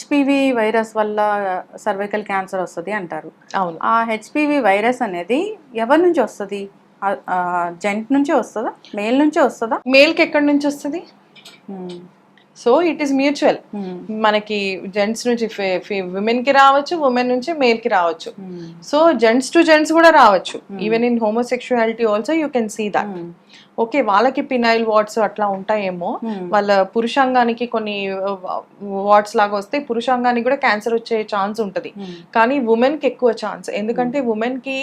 HPV virus వల్ల cervical cancer వస్తుంది అంటారు. అవును. ఆ హెచ్పివి వైరస్ అనేది ఎవరి నుంచి వస్తుంది? జెంట్ నుంచే వస్తుందా? మేల్ నుంచే వస్తుందా? మేల్కి ఎక్కడి నుంచి వస్తుంది? సో ఇట్ ఈస్ మ్యూచువల్ మనకి జెంట్స్ నుంచి విమెన్కి రావచ్చు ఉమెన్ నుంచి మేల్కి రావచ్చు. సో జెంట్స్ టు జెంట్స్ కూడా రావచ్చు. Even in homosexuality also you can see that okay వాళ్ళకి పినైల్ వాట్స్ అట్లా ఉంటాయేమో. వాళ్ళ పురుషాంగానికి కొన్ని వాట్స్ లాగా వస్తే పురుషాంగానికి కూడా క్యాన్సర్ వచ్చే ఛాన్స్ ఉంటుంది. కానీ ఉమెన్కి ఎక్కువ ఛాన్స్. ఎందుకంటే ఉమెన్కి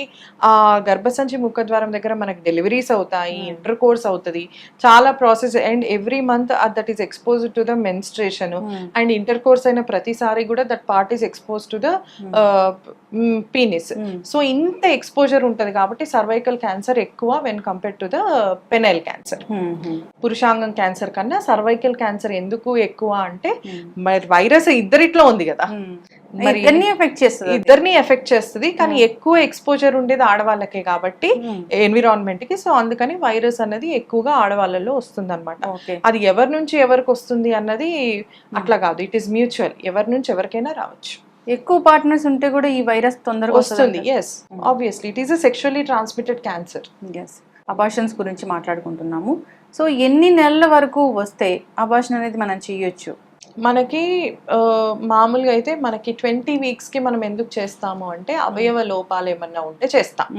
ఆ గర్భసంచి ముఖద్వారం దగ్గర మనకి డెలివరీస్ అవుతాయి ఇంటర్ కోర్స్ అవుతుంది. చాలా process and every month that is expose to the menstruation and intercourse అయిన ప్రతిసారి కూడా that part is expose to the penis so ఇంత ఎక్స్పోజర్ ఉంటుంది కాబట్టి సర్వైకల్ క్యాన్సర్ ఎక్కువ when compare to the penile cancer పురుషాంగం cancer కన్నా సర్వైకల్ క్యాన్సర్ ఎందుకు ఎక్కువ అంటే మరి వైరస్ ఇద్దరిట్లో ఉంది కదా. మరి ఇద్దరిని ఎఫెక్ట్ చేస్తుంది ఇద్దరిని ఎఫెక్ట్ చేస్తుంది కానీ ఎక్కువ ఎక్స్పోజర్ ఉండేది ఆడవాళ్ళకే కాబట్టి ఎన్విరాన్మెంట్కి. సో అందుకని వైరస్ అనేది ఎక్కువగా ఆడవాళ్ళలో వస్తుంది అనమాట అది ఎవరి నుంచి ఎవరికి వస్తుంది అన్నది అట్లా కాదు. ఇట్ ఈస్ మ్యూచువల్ ఎవరి నుంచి ఎవరికైనా రావచ్చు. ఎక్కువ పార్ట్నర్స్ ఉంటే కూడా ఈ వైరస్ తొందరగా వస్తుంది. Yes obviously it is a sexually transmitted cancer yes abortions గురించి మాట్లాడుకుంటున్నాము. సో ఎన్ని నెలల వరకు వస్తే అబార్షన్ అనేది మనం చేయొచ్చు? మనకి మామూలుగా అయితే మనకి ట్వంటీ కి మనం ఎందుకు చేస్తాము అంటే అవయవ లోపాలు ఏమన్నా ఉంటే చేస్తాం.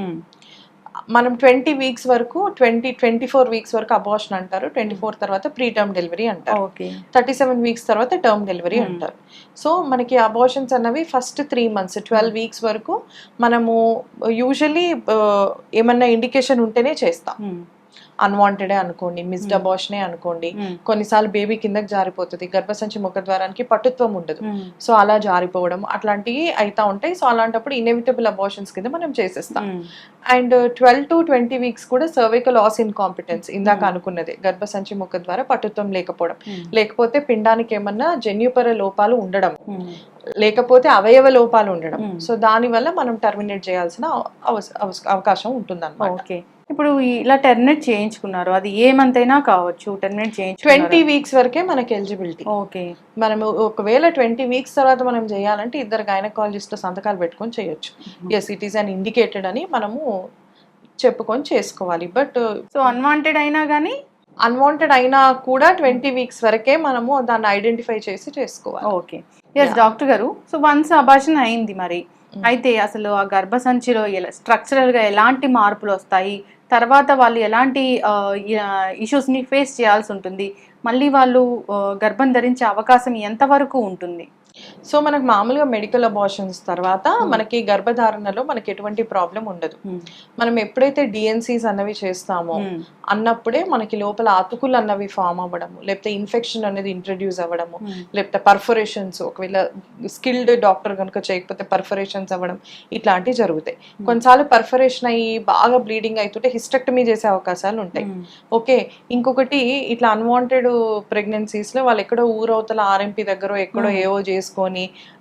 మనం ట్వంటీ వీక్స్ వరకు ట్వంటీ ట్వంటీ ఫోర్ వీక్స్ వరకు అబార్షన్ అంటారు. ట్వంటీ ఫోర్ తర్వాత ప్రీ టర్మ్ డెలివరీ అంటారు. ఓకే. థర్టీ సెవెన్ వీక్స్ తర్వాత టర్మ్ డెలివరీ అంటారు. సో మనకి అబార్షన్స్ అన్నవి first three months twelve weeks వరకు మనము యూజువలీ ఏమన్నా ఇండికేషన్ ఉంటేనే చేస్తాం. అన్వాంటెడే అనుకోండి మిస్డ్ అబార్షనే అనుకోండి కొన్నిసార్లు బేబీ కిందకి జారిపోతుంది గర్భసంచి ముఖద్వారానికి పటుత్వం ఉండదు. సో అలా జారిపోవడం అట్లాంటివి అయితా ఉంటాయి. సో అలాంటప్పుడు ఇన్ఎవిటబుల్ అబార్షన్స్ కింద మనం చేసేస్తాం. And twelve to twenty weeks కూడా సర్వైకల్ లాస్ ఇన్ కాంపిటెన్స్ ఇందాక అనుకున్నది. గర్భసంచి ముఖ ద్వారా పటుత్వం లేకపోవడం. లేకపోతే పిండానికి ఏమన్నా జన్యుపర లోపాలు ఉండడం. లేకపోతే అవయవ లోపాలు ఉండడం. సో దాని వల్ల మనం టర్మినేట్ చేయాల్సిన అవకాశం ఉంటుంది ఓకే ఇప్పుడు ఇలా టెర్మినేట్ చేయించుకున్నారు. అది ఏ మంత్ అయినా కావచ్చు టెర్మినేట్ చేయించుకున్నారు? ట్వంటీ వీక్స్ వరకే మనకి ఎలిజిబిలిటీ. ఓకే. మనం ఒకవేళ ట్వంటీ వీక్స్ తర్వాత మనం చేయాలంటే ఇద్దరు గైనకాలజిస్ట్ సంతకాలు పెట్టుకొని చేయొచ్చు. Yes it is an indicated అని మనము చెప్పుకొని చేసుకోవాలి. బట్ సో అన్వాంటెడ్ అయినా కానీ అన్వాంటెడ్ అయినా కూడా ట్వంటీ వీక్స్ వరకే మనము దాన్ని ఐడెంటిఫై చేసి చేసుకోవాలి. ఓకే. ఎస్ డాక్టర్ గారు సో వన్స్ అబార్షన్ అయింది మరి అయితే అసలు ఆ గర్భసంచిలో ఎలా స్ట్రక్చరల్గా ఎలాంటి మార్పులు వస్తాయి? తర్వాత వాళ్ళు ఎలాంటి ఇష్యూస్ని ఫేస్ చేయాల్సి ఉంటుంది? మళ్ళీ వాళ్ళు గర్భం ధరించే అవకాశం ఎంతవరకు ఉంటుంది? సో మనకు మామూలుగా మెడికల్ అబార్షన్స్ తర్వాత మనకి గర్భధారణలో మనకి ఎటువంటి ప్రాబ్లం ఉండదు. మనం ఎప్పుడైతే డిఎన్సీస్ అన్నవి చేస్తామో అన్నప్పుడే మనకి లోపల అతుకులు అన్నవి ఫామ్ అవ్వడము లేకపోతే ఇన్ఫెక్షన్ అనేది ఇంట్రడ్యూస్ అవ్వడము లేకపోతే పర్ఫరేషన్స్ ఒకవేళ స్కిల్డ్ డాక్టర్ కనుక చేయకపోతే పర్ఫరేషన్స్ అవ్వడం ఇట్లాంటివి జరుగుతాయి. కొన్నిసార్లు పర్ఫరేషన్ అయ్యి బాగా బ్లీడింగ్ అవుతుంటే హిస్టెక్టమీ చేసే అవకాశాలు ఉంటాయి. ఓకే ఇంకొకటి ఇట్లా అన్వాంటెడ్ ప్రెగ్నెన్సీస్లో వాళ్ళు ఎక్కడో ఊరవతల ఆర్ఎంపీ దగ్గర ఎక్కడో ఏవో చేసుకొని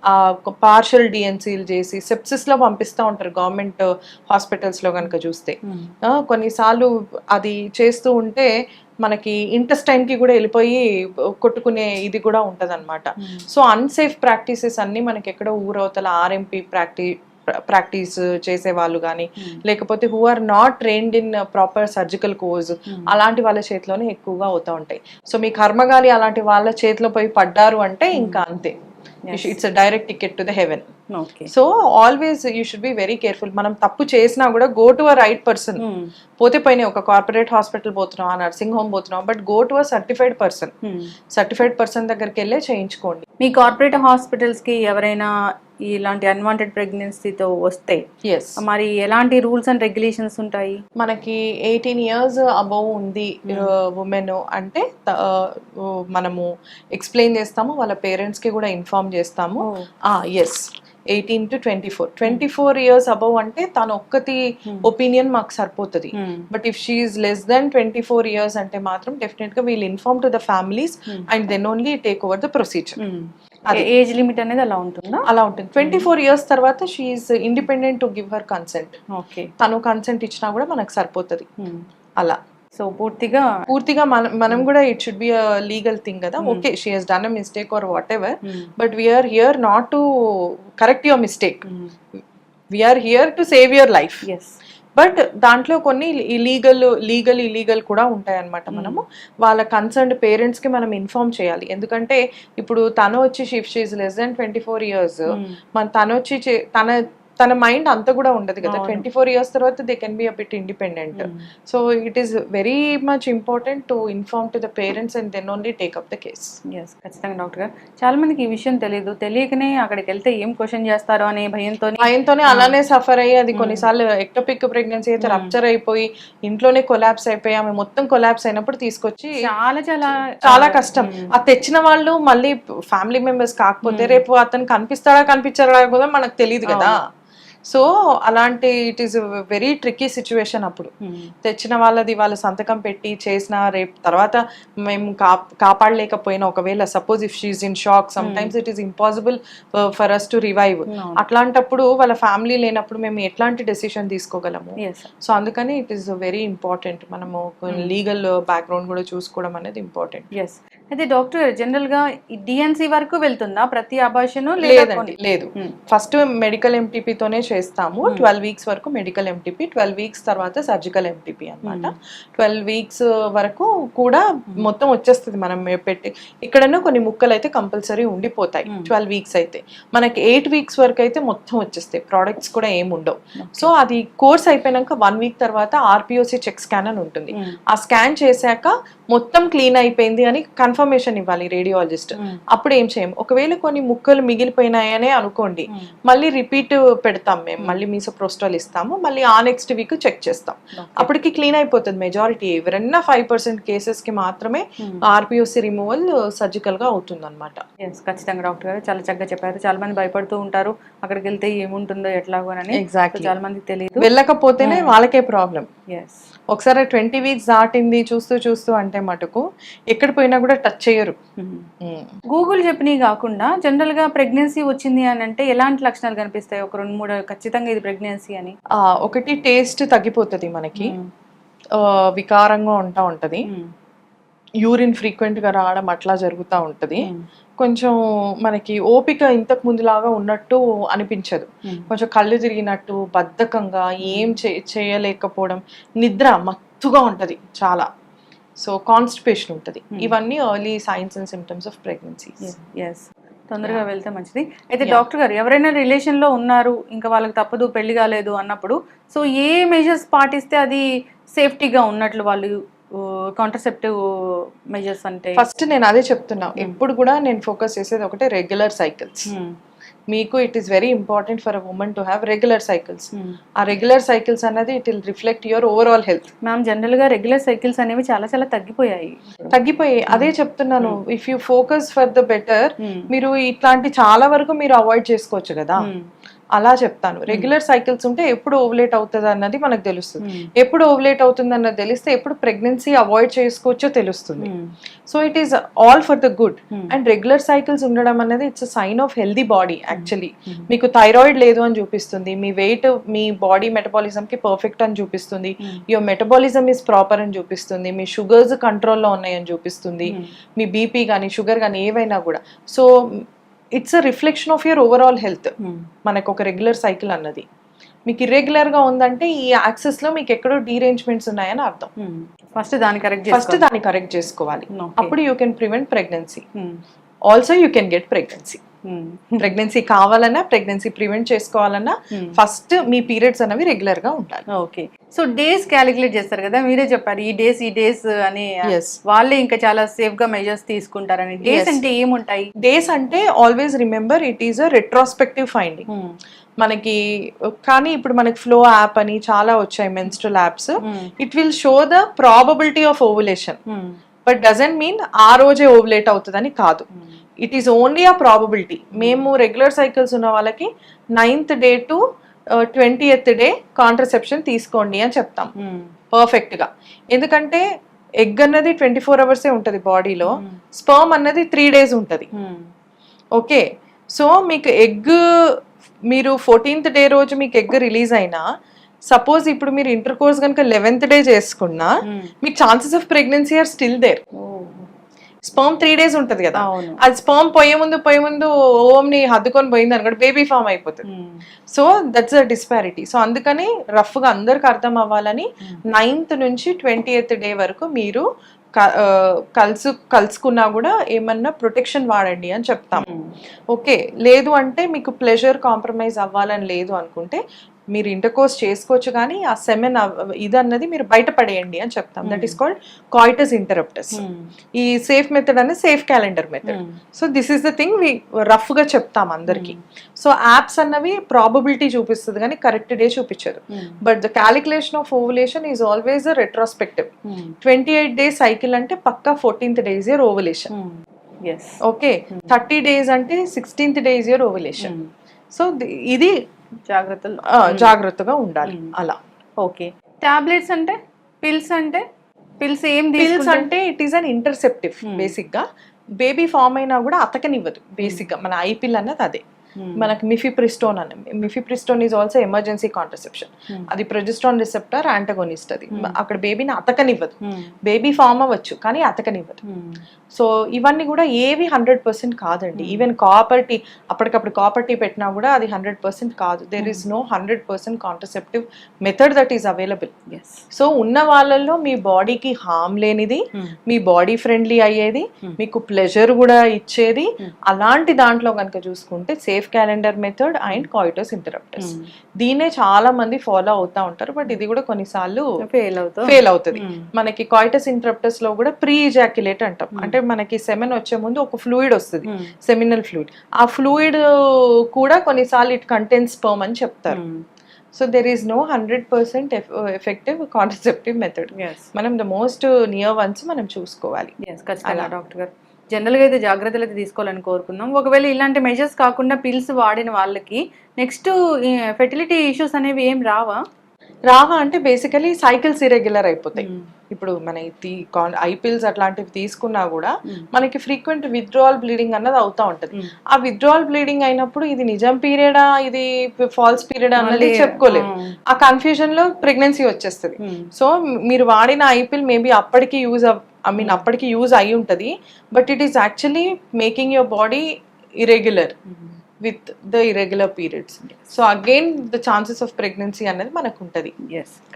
ఆ పార్షల్ డిఎన్సీలు చేసి సెప్సిస్లో పంపిస్తూ ఉంటారు గవర్నమెంట్ హాస్పిటల్స్లో కనుక చూస్తే. ఆ, కొన్నిసార్లు అది చేస్తూ ఉంటే మనకి ఇంటెస్టైన్కి కూడా వెళ్ళిపోయి కొట్టుకునే ఇది కూడా ఉంటదన్నమాట. సో అన్సేఫ్ ప్రాక్టీసెస్ అన్ని మనకి ఎక్కడో ఊరవతల ఆర్ఎంపీ ప్రాక్టీ ప్రాక్టీస్ చేసే వాళ్ళు కానీ లేకపోతే who are not trained in proper surgical course అలాంటి వాళ్ళ చేతిలోనే ఎక్కువగా అవుతూ ఉంటాయి. సో మీ కర్మగాలి అలాంటి వాళ్ళ చేతిలో పోయి పడ్డారు అంటే ఇంకా అంతే. It's direct ticket to the heaven okay so always you should be very careful మనం తప్పు చేసినా కూడా go to a right person పోతే పైన ఒక కార్పొరేట్ హాస్పిటల్ పోతున్నాం ఆ నర్సింగ్ హోమ్ పోతున్నాం but go to a certified person certified person దగ్గరికి వెళ్ళే చేయించుకోండి. మీ కార్పొరేట్ హాస్పిటల్స్కి ఎవరైనా ఇలాంటి అన్వాంటెడ్ ప్రెగ్నెన్సీతో వస్తే ఎస్ మరి ఎలాంటి రూల్స్ అండ్ రెగ్యులేషన్స్ ఉంటాయి? మనకి ఎయిటీన్ ఇయర్స్ అబౌవ్ ఉంది ఉమెన్ అంటే త- ఆ, మనము ఎక్స్ప్లెయిన్ చేస్తాము వాళ్ళ పేరెంట్స్కి కూడా ఇన్ఫార్మ్ చేస్తాము. Yes eighteen to twenty four twenty four years above అంటే తను ఒక్కటి ఒపీనియన్ మాకు సరిపోతుంది. But if she's less then twenty four years అంటే మాత్రం డెఫినెట్గా will inform to the families and then only take over the procedure age limit అనేది అలా ఉంటుందా? అలా ఉంటుంది. ట్వంటీ ఫోర్ ఇయర్స్ తర్వాత she's independent to give her consent okay. తను కన్సెంట్ ఇచ్చినా కూడా మనకు సరిపోతుంది. అలా. సో పూర్తిగా పూర్తిగా మనం మనం కూడా it should be legal thing కదా. Okay she has done a mistake or whatever but we're here not to correct your mistake we're here to save your life yes but దాంట్లో కొన్ని ఇలీగల్ లీగల్ ఇలీగల్ కూడా ఉంటాయన్నమాట మనము. వాళ్ళ concerned పేరెంట్స్కి మనం inform చేయాలి. ఎందుకంటే ఇప్పుడు తను వచ్చి shift she's less than twenty four years మన తను వచ్చి తన తన మైండ్ అంత కూడా ఉండదు కదా. ట్వంటీ ఫోర్ ఇయర్స్ తర్వాత they can be a bit independent. So it is very much important to inform to the parents and then only take up the case. Yes ఖచ్చితంగా డాక్టర్ గారు. చాలా మందికి ఈ విషయం తెలియదు తెలియకనే అక్కడికి వెళ్తే ఏం క్వశ్చన్ చేస్తారో అనే భయంతో భయంతోనే అలానే సఫర్ అయ్యి అది కొన్నిసార్లు ఎక్టోపిక్ ప్రెగ్నెన్సీ అయితే రప్చర్ అయిపోయి ఇంట్లోనే కొలాప్స్ అయిపోయి ఆమె మొత్తం కొలాప్స్ అయినప్పుడు తీసుకొచ్చి చాలా చాలా చాలా కష్టం. ఆ తెచ్చిన వాళ్ళు మళ్ళీ ఫ్యామిలీ మెంబర్స్ కాకపోతే రేపు అతను కనిపిస్తాడా కనిపించాడా కూడా మనకు తెలియదు కదా. సో అలాంటి it is very tricky situation అప్పుడు. తెచ్చిన వాళ్ళది వాళ్ళు సంతకం పెట్టి చేసిన రేపు తర్వాత మేము కా- కాపాడలేకపోయినా ఒకవేళ suppose if she's in shock sometimes it is impossible for us to revive అట్లాంటప్పుడు వాళ్ళ ఫ్యామిలీ లేనప్పుడు మేము ఎట్లాంటి డెసిషన్ తీసుకోగలము? సో అందుకని ఇట్ ఈస్ వెరీ ఇంపార్టెంట్ మనము లీగల్ బ్యాక్గ్రౌండ్ కూడా చూసుకోవడం అనేది ఇంపార్టెంట్ ఎస్ అయితే డాక్టర్ గారు జనరల్గా డిఎన్సి వరకు వెళ్తుందా? ప్రతి అభాషణ లేదండి లేదు. ఫస్ట్ మెడికల్ ఎంటీపీతోనే చేస్తాము. ట్వెల్వ్ వీక్స్ వరకు మెడికల్ ఎంటీపీ ట్వెల్వ్ వీక్స్ తర్వాత సర్జికల్ ఎంటీపీ అన్నమాట. ట్వెల్వ్ వీక్స్ వరకు కూడా మొత్తం వచ్చేస్తుంది మనం పెట్టి ఇక్కడన్నా కొన్ని ముక్కలు అయితే కంపల్సరీ ఉండిపోతాయి ట్వెల్వ్ వీక్స్ అయితే. మనకి ఎయిట్ వీక్స్ వరకు అయితే మొత్తం వచ్చేస్తాయి. ప్రోడక్ట్స్ కూడా ఏమి ఉండవు. సో అది కోర్స్ అయిపోయినాక వన్ వీక్ తర్వాత ఆర్పిఓసి చెక్ స్కాన్ అని ఉంటుంది. ఆ స్కాన్ చేశాక మొత్తం క్లీన్ అయిపోయింది అని కన్ఫర్మేషన్ ఇవ్వాలి రేడియాలజిస్ట్ అప్పుడు ఏం చేయం? ఒకవేళ కొన్ని ముక్కలు మిగిలిపోయినాయనే అనుకోండి. మళ్ళీ రిపీట్ పెడతాం మేము. మళ్ళీ మీసో ప్రోస్టాల్ ఇస్తాము. మళ్ళీ ఆ నెక్స్ట్ వీక్ చెక్ చేస్తాం. అప్పటికి క్లీన్ అయిపోతుంది మెజారిటీ ఎవరన్నా ఫైవ్ పర్సెంట్ కేసెస్కి మాత్రమే ఆర్పిఓసి రిమూవల్ సర్జికల్గా అవుతుంది అనమాట ఖచ్చితంగా డాక్టర్ గారు చాలా చక్కగా చెప్పారు. చాలా మంది భయపడుతూ ఉంటారు. అక్కడికి వెళ్తే ఏముంటుందో ఎట్లాగో అని. Exactly. చాలా మందికి తెలియదు. వెళ్ళకపోతేనే వాళ్ళకే ప్రాబ్లం ఒకసారి ట్వంటీ వీక్స్ దాటింది చూస్తూ చూస్తూ అంటే మటుకు ఎక్కడ పోయినా కూడా టచ్ చేయరు. గూగుల్ చెప్పినవి కాకుండా జనరల్గా ప్రెగ్నెన్సీ వచ్చింది అని అంటే ఎలాంటి లక్షణాలు కనిపిస్తాయి? ఒక రెండు మూడు ఖచ్చితంగా ఇది ప్రెగ్నెన్సీ అని. ఒకటి టేస్ట్ తగ్గిపోతుంది మనకి. ఆ, వికారంగా ఉంటా ఉంటది. యూరిన్ ఫ్రీక్వెంట్గా రావడం అట్లా జరుగుతూ ఉంటది. కొంచెం మనకి ఓపిక ఇంతకు ముందులాగా ఉన్నట్టు అనిపించదు. కొంచెం కళ్ళు తిరిగినట్టు బద్ధకంగా ఏం చే- చేయలేకపోవడం నిద్ర మత్తుగా ఉంటది చాలా. సో కాన్స్టిపేషన్ ఉంటది. ఇవన్నీ early signs and symptoms of pregnancy yes తొందరగా వెళ్తే మంచిది. అయితే డాక్టర్ గారు ఎవరైనా రిలేషన్లో ఉన్నారు ఇంకా వాళ్ళకి తప్పదు పెళ్ళి కాలేదు అన్నప్పుడు సో ఏ మెజర్స్ పాటిస్తే అది సేఫ్టీగా ఉన్నట్లు వాళ్ళు కాంట్రసెప్టివ్ మెజర్స్ అంటే ఫస్ట్ నేను అదే చెప్తున్నా. ఎప్పుడు కూడా నేను ఫోకస్ చేసేది ఒకటే రెగ్యులర్ సైకిల్స్ Hmm. మీకు it is very important for a women to have regular cycles Hmm. ఆ రెగ్యులర్ సైకిల్స్ అనేది it will reflect your overall health ma'am జనరల్గా రెగ్యులర్ సైకిల్స్ అనేవి చాలా చాలా తగ్గిపోయాయి. తగ్గిపోయి అదే చెప్తున్నాను. If you focus for the better Hmm. మీరు ఇట్లాంటి చాలా వరకు మీరు అవాయిడ్ చేసుకోవచ్చు కదా. Hmm. అలా చెప్తాను. రెగ్యులర్ సైకిల్స్ ఉంటే ఎప్పుడు ఓవలేట్ అవుతుంది అన్నది మనకు తెలుస్తుంది. ఎప్పుడు ఓవలేట్ అవుతుంది అన్నది తెలిస్తే ఎప్పుడు ప్రెగ్నెన్సీ అవాయిడ్ చేసుకోవచ్చో తెలుస్తుంది. So it is all for the good. And regular cycles ఉండడం అనేది it's sign of healthy body actually మీకు థైరాయిడ్ లేదు అని చూపిస్తుంది. మీ వెయిట్ మీ బాడీ మెటబాలిజం కి పర్ఫెక్ట్ అని చూపిస్తుంది. యువర్ మెటబాలిజం ఇస్ ప్రాపర్ అని చూపిస్తుంది. మీ షుగర్స్ కంట్రోల్లో ఉన్నాయని చూపిస్తుంది. మీ బీపీ కానీ షుగర్ కానీ ఏవైనా కూడా. So it's a reflection of your overall health Hmm. మనకు ఒక రెగ్యులర్ సైకిల్ అన్నది మీకు irregular గా ఉందంటే ఈ యాక్సెస్లో మీకు ఎక్కడో డీరేంజ్మెంట్స్ ఉన్నాయని అర్థం Hmm. ఫస్ట్ దాన్ని కరెక్ట్ ఫస్ట్ దాన్ని కరెక్ట్ చేసుకోవాలి. అప్పుడు you can prevent pregnancy Hmm. Also you can get pregnancy pregnancy కావాలన్నా ప్రెగ్నెన్సీ ప్రివెంట్ చేసుకోవాలన్నా Hmm. ఫస్ట్ మీ పీరియడ్స్ అనేవి రెగ్యులర్గా ఉండాలి. ఓకే సో డేస్ క్యాలిక్యులేట్ చేస్తారు కదా మీరే చెప్పారు ఈ డేస్ ఈ డేస్ అని. వాళ్ళే ఇంకా చాలా సేఫ్గా మెజర్స్ తీసుకుంటారని. డేస్. అంటే ఏముంటాయి? డేస్ అంటే always remember it is a retrospective finding మనకి కానీ ఇప్పుడు మనకి ఫ్లో యాప్ అని చాలా వచ్చాయి menstrual apps it will show the probability of ovulation but doesn't mean ఆ రోజే ఓవులేట్ అవుతుందని కాదు. ఇట్ ఈస్ ఓన్లీ ఆ ప్రాబబిలిటీ మేము రెగ్యులర్ సైకిల్స్ ఉన్న వాళ్ళకి ninth day to twenty eighth day contraception తీసుకోండి అని చెప్తాం. పర్ఫెక్ట్గా. ఎందుకంటే ఎగ్ అన్నది ట్వంటీ ఫోర్ అవర్సే ఉంటుంది బాడీలో స్పర్మ్ అన్నది త్రీ డేస్ ఉంటుంది. ఓకే సో మీకు ఎగ్ మీరు ఫోర్టీన్త్ డే రోజు మీకు ఎగ్ రిలీజ్ అయినా సపోజ్ ఇప్పుడు మీరు ఇంటర్ కోర్స్ కనుక లెవెన్త్ డే చేసుకున్నా మీకు chances of pregnancy are still there sperm three days ఉంటది కదా. అది స్పర్మ్ పోయే ముందు పోయే ముందు ఓమ్ని హద్దుకొని పోయింది అనుకోండి బేబీ ఫామ్ అయిపోతుంది. So that's a disparity so అందుకని రఫ్గా అందరికి అర్థం అవ్వాలని నైన్త్ నుంచి ట్వంటీ ఎయిత్ డే వరకు మీరు కలుసు కలుసుకున్నా కూడా ఏమన్నా ప్రొటెక్షన్ వాడండి అని చెప్తాం. ఓకే లేదు అంటే మీకు ప్లెజర్ కాంప్రమైజ్ అవ్వాలని లేదు అనుకుంటే మీరు ఇంటర్కోర్స్ చేసుకోవచ్చు కానీ ఆ సెమెన్ ఇది అన్నది మీరు బయటపడేయండి అని చెప్తాం. That is called coitus interruptus ఈ సేఫ్ మెథడ్ అనేది safe calendar method so this is the thing we రఫ్గా చెప్తాం అందరికి. సో యాప్స్ అన్నవి ప్రాబబిలిటీ చూపిస్తుంది కానీ కరెక్ట్ డే చూపించదు. But the calculation of ovulation is always retrospective twenty eight days cycle అంటే పక్కా fourteenth days year ovulation okay thirty days అంటే sixteenth days year ovulation so ఇది జాగ్రత్తలు. జాగ్రత్తగా ఉండాలి. అలా. ఓకే. టాబ్లెట్స్ అంటే పిల్స్ అంటే పిల్స్ ఏం పిల్స్ అంటే ఇట్ ఈస్ అన్ ఇంటర్సెప్టివ్ బేసిక్గా బేబీ ఫామ్ అయినా కూడా అతకనివ్వదు బేసిక్గా మన ఐపిల్ అన్నది అదే. మనకి మిఫిప్రిస్టోన్ అని mifepristone is also emergency contraception అది ప్రొజెస్ట్రాన్ రిసెప్టర్ యాంటగోనిస్ట్ అది. అక్కడ బేబీని అతకనివ్వదు. బేబీ ఫామ్ అవ్వచ్చు కానీ అతకనివ్వదు. సో ఇవన్నీ కూడా ఏవి హండ్రెడ్ పర్సెంట్ కాదండి. ఈవెన్ కాపర్ టీ అప్పటికప్పుడు కాపర్ టీ పెట్టినా కూడా అది హండ్రెడ్ పర్సెంట్ కాదు. There is no hundred percent contraceptive method that is available so ఉన్న వాళ్ళల్లో మీ బాడీకి హామ్ లేనిది మీ బాడీ ఫ్రెండ్లీ అయ్యేది మీకు ప్లెజర్ కూడా ఇచ్చేది అలాంటి దాంట్లో కనుక చూసుకుంటే safe calendar method and coitus interruptus దీన్నే చాలా మంది ఫాలో అవుతా ఉంటారు బట్ ఇది కూడా కొన్నిసార్లు ఫెయిల్ అవుతా ఫెయిల్ అవుతుంది. మనకి కాయిటస్ ఇంటరప్టర్స్లో కూడా ప్రీ ఇజాక్యులేట్ అంటాం అంటే మనకి సెమెన్ వచ్చే ముందు ఒక ఫ్లూయిడ్ వస్తుంది సెమినల్ ఫ్లూయిడ్ ఆ ఫ్లూయిడ్ కూడా కొన్నిసార్లు ఇట్ కంటెన్స్ స్పర్మ్ అని చెప్తారు. So there is no hundred percent effective contraceptive method మనం ద మోస్ట్ నియర్ వన్స్ మనం చూసుకోవాలి. డాక్టర్ గారు. జనరల్గా అయితే జాగ్రత్తలు అయితే తీసుకోవాలని కోరుకుందాం. ఒకవేళ ఇలాంటి మెజర్స్ కాకుండా పిల్స్ వాడిన వాళ్ళకి నెక్స్ట్ ఫెర్టిలిటీ ఇష్యూస్ అనేవి ఏం రావా? రావా అంటే బేసికలీ సైకిల్స్ ఇరెగ్యులర్ అయిపోతాయి. ఇప్పుడు మన ఐపిల్స్ అట్లాంటివి తీసుకున్నా కూడా మనకి ఫ్రీక్వెంట్ విత్డ్రావల్ బ్లీడింగ్ అన్నది అవుతా ఉంటది. ఆ విత్డ్రావల్ బ్లీడింగ్ అయినప్పుడు ఇది నిజం పీరియడా ఇది ఫాల్స్ పీరియడ్ అన్నది చెప్పుకోలేదు ఆ. కన్ఫ్యూజన్లో ప్రెగ్నెన్సీ వచ్చేస్తుంది. సో మీరు వాడిన ఐపిల్ మేబీ అప్పటికి యూజ్ ఐ మీన్ అప్పటికి యూజ్ అయి ఉంటది. But it is actually making your body irregular with the irregular periods so again the chances of pregnancy అనేది మనకు ఉంటది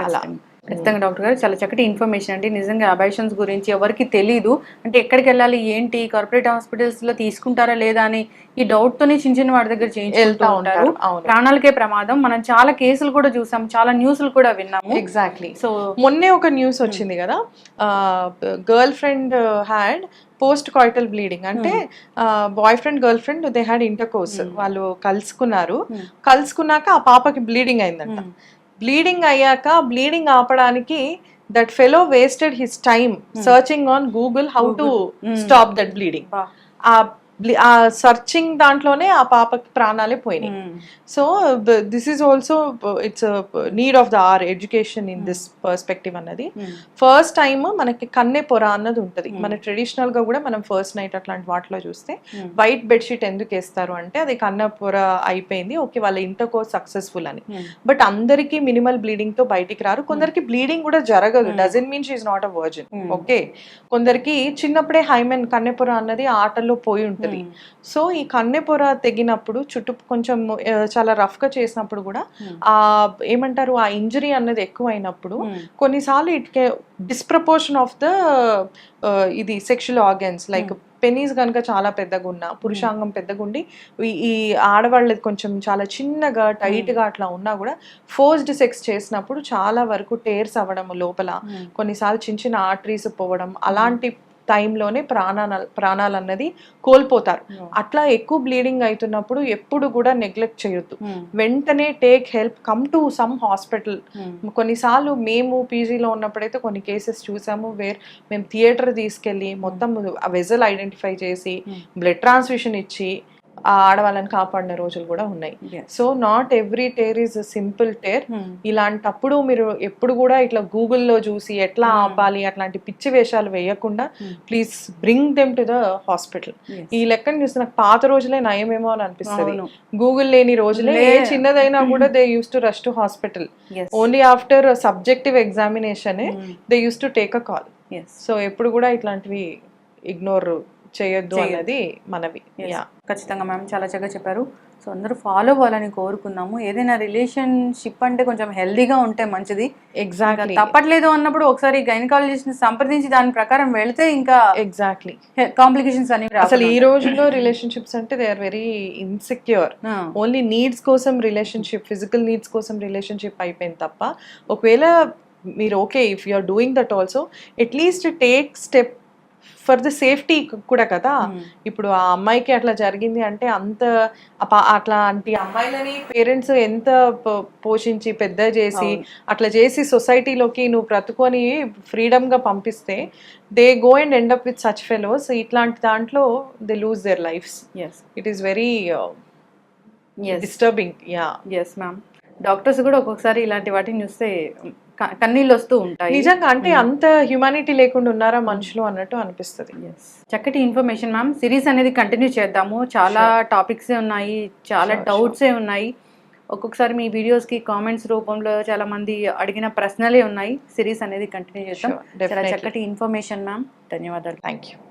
అలా. ఖచ్చితంగా డాక్టర్ గారు. చాలా చక్కటి ఇన్ఫర్మేషన్ అండి. నిజంగా అబాయిషన్స్ గురించి ఎవరికి తెలియదు అంటే ఎక్కడికి వెళ్ళాలి ఏంటి కార్పొరేట్ హాస్పిటల్స్లో తీసుకుంటారా లేదా అని ఈ డౌట్ తోనే చిన్న చిన్న వాడి దగ్గర చేయించుకుంటూ ఉంటారు. ప్రాణాలకే ప్రమాదం. మనం చాలా కేసులు కూడా చూసాం చాలా న్యూస్లు కూడా విన్నాము. ఎగ్జాక్ట్లీ సో మొన్నే ఒక న్యూస్ వచ్చింది కదా? Girlfriend had post coital bleeding. అంటే boyfriend girlfriend they had intercourse వాళ్ళు కలుసుకున్నారు. కలుసుకున్నాక ఆ పాపకి బ్లీడింగ్ అయిందంట. బ్లీడింగ్ అయ్యాక బ్లీడింగ్ ఆపడానికి that fellow wasted his time searching on Google how to stop that bleeding. ఆ ఆ సర్చింగ్ దాంట్లోనే ఆ పాపకి ప్రాణాలే పోయినాయి. So this is also it's need of the hour education in this perspective అన్నది. ఫస్ట్ టైం మనకి కన్నె పొర అన్నది ఉంటుంది. మన ట్రెడిషనల్గా కూడా మనం ఫస్ట్ నైట్ అట్లాంటి వాటిలో చూస్తే వైట్ బెడ్షీట్ ఎందుకు వేస్తారు అంటే అది కన్న పొర అయిపోయింది. ఓకే వాళ్ళ కోర్స్ సక్సెస్ఫుల్ అని. బట్ అందరికీ మినిమల్ బ్లీడింగ్తో బయటికి రారు. కొందరికి బ్లీడింగ్ కూడా జరగదు. Doesn't mean she's not a virgin okay కొందరికి చిన్నప్పుడే హైమెన్ కన్నెపొర అన్నది ఆటల్లో పోయి ఉంటుంది. సో ఈ కన్నెపొర తెగినప్పుడు చుట్టూ కొంచెం చాలా రఫ్గా చేసినప్పుడు కూడా ఆ ఏమంటారు ఆ ఇంజరీ అన్నది ఎక్కువ అయినప్పుడు కొన్నిసార్లు ఇట్ డిస్ప్రపోర్షన్ ఆఫ్ ద ఇది సెక్షువల్ ఆర్గన్స్. లైక్ పెనీస్ కనుక చాలా పెద్దగా ఉన్నా పురుషాంగం పెద్దగా ఉండి ఈ- ఆడవాళ్ళది కొంచెం చాలా చిన్నగా టైట్గా అట్లా ఉన్నా కూడా ఫోర్స్డ్ సెక్స్ చేసినప్పుడు చాలా వరకు టేర్స్ అవ్వడం లోపల కొన్నిసార్లు చిన్న చిన్న ఆర్టరీస్ పోవడం అలాంటి టైంలోనే ప్రాణాల ప్రాణాలు అన్నది కోల్పోతారు అట్లా ఎక్కువ బ్లీడింగ్ అవుతున్నప్పుడు ఎప్పుడు కూడా నెగ్లెక్ట్ చేయొద్దు. వెంటనే take help come to some hospital. కొన్నిసార్లు మేము పీజీలో ఉన్నప్పుడైతే కొన్ని కేసెస్ చూసాము వేర్ మేము థియేటర్ తీసుకెళ్ళి మొత్తం వెజల్ ఐడెంటిఫై చేసి బ్లడ్ ట్రాన్స్ఫ్యూషన్ ఇచ్చి ఆ ఆడవాళ్ళని కాపాడిన రోజులు కూడా ఉన్నాయి. So not every tear is simple tear ఇలాంటప్పుడు మీరు ఎప్పుడు కూడా ఇట్లా గూగుల్లో చూసి ఎట్లా ఆపాలి అట్లాంటి పిచ్చి వేషాలు వేయకుండా please bring them to the hospital ఈ లెక్కను చూస్తే నాకు పాత రోజులే నయమేమో అని అనిపిస్తుంది. గూగుల్ లేని రోజులే ఏ చిన్నదైనా కూడా they used to rush to hospital. Only after subjective examination they used to take a call so ఎప్పుడు కూడా ఇట్లాంటివి ఇగ్నోర్ చేయొద్దు అన్నది మనవి. యా ఖచ్చితంగా మ్యామ్ చాలా చక్కగా చెప్పారు. సో అందరూ ఫాలో అవ్వాలని కోరుకుందాము. ఏదైనా రిలేషన్షిప్ అంటే కొంచెం హెల్దీగా ఉంటే మంచిది. ఎగ్జాక్ట్లీ తప్పట్లేదు అన్నప్పుడు ఒకసారి గైనకాలజిస్ట్ సంప్రదించి దాని ప్రకారం వెళ్తే ఇంకా ఎగ్జాక్ట్లీ కాంప్లికేషన్స్ అనేవి అసలు ఈ రోజుల్లో రిలేషన్షిప్స్ అంటే they are very insecure only needs కోసం రిలేషన్షిప్ ఫిజికల్ నీడ్స్ కోసం రిలేషన్షిప్ అయిపోయింది తప్ప ఒకవేళ మీరు okay if you are doing that also at least take step for the safety కూడా కదా. ఇప్పుడు ఆ అమ్మాయికి అట్లా జరిగింది అంటే అంత అట్లాంటి అమ్మాయిలని పేరెంట్స్ ఎంత పోషించి పెద్ద చేసి అట్లా చేసి సొసైటీలోకి నువ్వు బ్రతుకొని ఫ్రీడమ్గా పంపిస్తే they go and end up with such fellows. ఇట్లాంటి దాంట్లో they lose their lives. It is very disturbing. Yeah. Yes ma'am doctors కూడా ఒక్కొక్కసారి ఇలాంటి వాటిని చూస్తే కన్నీళ్ళు వస్తూ ఉంటాయి. నిజంగా అంటే అంత హ్యుమానిటీ లేకుండా ఉన్నారా మనుషులు అన్నట్టు అనిపిస్తుంది. Yes. చక్కటి ఇన్ఫర్మేషన్ మ్యామ్ సిరీస్ అనేది కంటిన్యూ చేద్దాము. చాలా టాపిక్స్ ఉన్నాయి. చాలా డౌట్స్ ఉన్నాయి. ఒక్కొక్కసారి మీ వీడియోస్కి కామెంట్స్ రూపంలో చాలా మంది అడిగిన ప్రశ్నలే ఉన్నాయి. సిరీస్ అనేది కంటిన్యూ చేద్దాం. చాలా. చక్కటి ఇన్ఫర్మేషన్ మ్యామ్ ధన్యవాదాలు. Thank you